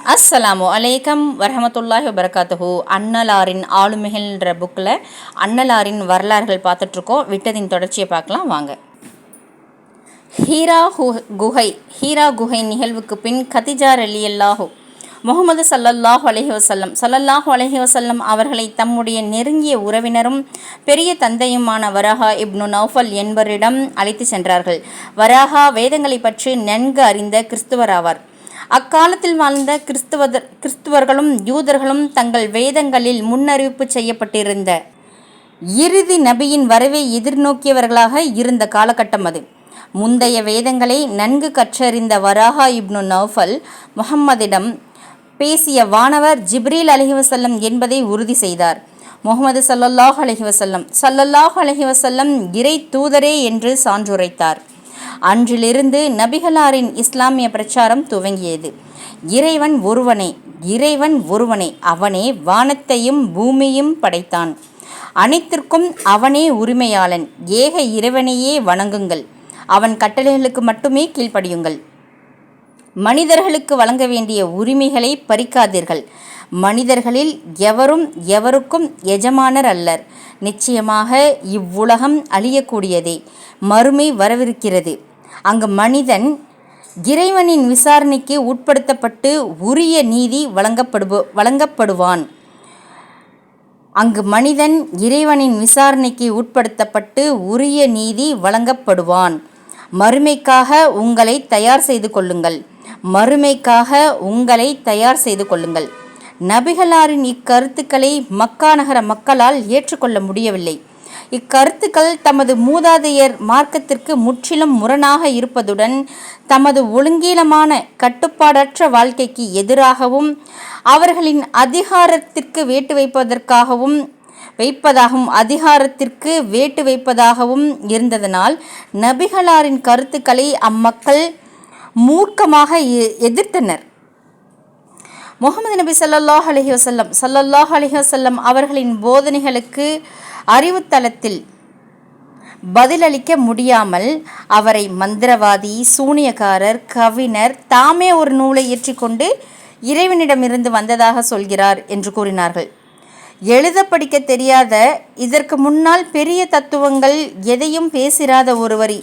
அஸ்ஸலாமு அலைக்கம் வரமத்துல்லாஹி வபரகாத்துஹு. அன்னலாரின் ஆளுமைகள்ன்ற புக்கில் அன்னலாரின் வரலாறுகள் பார்த்துட்ருக்கோம். விட்டதின் தொடர்ச்சியை பார்க்கலாம். வாங்க. ஹீரா ஹு குகை ஹீரா குகை நிகழ்வுக்கு பின் கதிஜா ரலியல்லாஹு முகமது சல்லல்லாஹு அலஹி வசல்லம் சல்லல்லாஹு அலஹி வசல்லம் அவர்களை தம்முடைய நெருங்கிய உறவினரும் பெரிய தந்தையுமான வராஹா இப்னு நௌஃபல் என்பவரிடம் அழைத்து சென்றார்கள். வராஹா வேதங்களை பற்றி நன்கு அறிந்த கிறிஸ்துவர் ஆவார் அக்காலத்தில் வாழ்ந்த கிறிஸ்துவதர் கிறிஸ்துவர்களும் யூதர்களும் தங்கள் வேதங்களில் முன்னறிவிப்பு செய்யப்பட்டிருந்த இறுதி நபியின் வரவை எதிர்நோக்கியவர்களாக இருந்த காலகட்டம் அது. முந்தைய வேதங்களை நன்கு கற்றறிந்த வராஹா இப்னு நௌஃபல் முகம்மதிடம் பேசிய வானவர் ஜிப்ரீல் அலஹிவசல்லம் என்பதை உறுதி செய்தார். முகமது சல்லல்லாஹ் அலஹிவசல்லம் சல்லல்லாஹ் அலஹிவசல்லம் இறை தூதரே என்று சான்றுரைத்தார். அன்றிலிருந்து நபிகளாரின் இஸ்லாமிய பிரச்சாரம் துவங்கியது. இறைவன் ஒருவனே இறைவன் ஒருவனே அவனே வானத்தையும் பூமியும் படைத்தான். அனைத்திற்கும் அவனே உரிமையாளன் ஏக இறைவனையே வணங்குங்கள். அவன் கட்டளைகளுக்கு மட்டுமே கீழ்ப்படியுங்கள். மனிதர்களுக்கு வழங்க வேண்டிய உரிமைகளை பறிக்காதீர்கள். மனிதர்களில் எவரும் எவருக்கும் எஜமானர் அல்லர். நிச்சயமாக இவ்வுலகம் அழியக்கூடியதே. மறுமை வரவிருக்கிறது. அங்கு மனிதன் இறைவனின் விசாரணைக்கு உட்படுத்தப்பட்டு உரிய நீதி வழங்கப்படுபு வழங்கப்படுவான். அங்கு மனிதன் இறைவனின் விசாரணைக்கு உட்படுத்தப்பட்டு உரிய நீதி வழங்கப்படுவான். மறுமைக்காக உங்களை தயார் செய்து கொள்ளுங்கள். மறுமைக்காக உங்களை தயார் செய்து கொள்ளுங்கள். நபிகளாரின் இக்கருத்துக்களை மக்கா நகர மக்களால் ஏற்றுக்கொள்ள முடியவில்லை. இக்கருத்துக்கள் தமது மூதாதையர் மார்க்கத்திற்கு முற்றிலும் முரணாக இருப்பதுடன் தமது ஒழுங்கீனமான கட்டுப்பாடற்ற வாழ்க்கைக்கு எதிராகவும் அவர்களின் அதிகாரத்திற்கு வேட்டு வைப்பதற்காகவும் வைப்பதாகவும் அதிகாரத்திற்கு வேட்டு வைப்பதாகவும் இருந்ததனால் நபிகளாரின் கருத்துக்களை அம்மக்கள் மூர்க்கமாக எதிர்த்தனர். முகமது நபி சல்லாஹ் அலஹி வசல்லம் சல்லல்லாஹ் அலஹி வசல்லம் அவர்களின் போதனைகளுக்கு அறிவுத்தளத்தில் பதிலளிக்க முடியாமல் அவரை மந்திரவாதி சூனியக்காரர் கவிஞர் தாமே ஒரு நூலை இயற்றிக்கொண்டு இறைவனிடமிருந்து வந்ததாக சொல்கிறார் என்று கூறினார்கள். எழுத படிக்க தெரியாத இதற்கு முன்னால் பெரிய தத்துவங்கள் எதையும் பேசிராத ஒரு வரி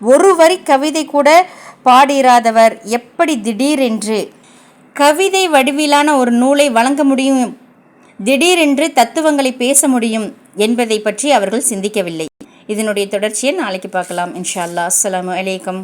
ஒரு வரி கவிதை கூட பாடிராதவர் எப்படி திடீரென்று? கவிதை வடிவிலான ஒரு நூலை வழங்க முடியும் திடீரென்று தத்துவங்களை பேச முடியும் என்பதை பற்றி அவர்கள் சிந்திக்கவில்லை. இதனுடைய தொடர்ச்சியை நாளைக்கு பார்க்கலாம். இன்ஷா அல்லா அஸ்லாம் வலைக்கம்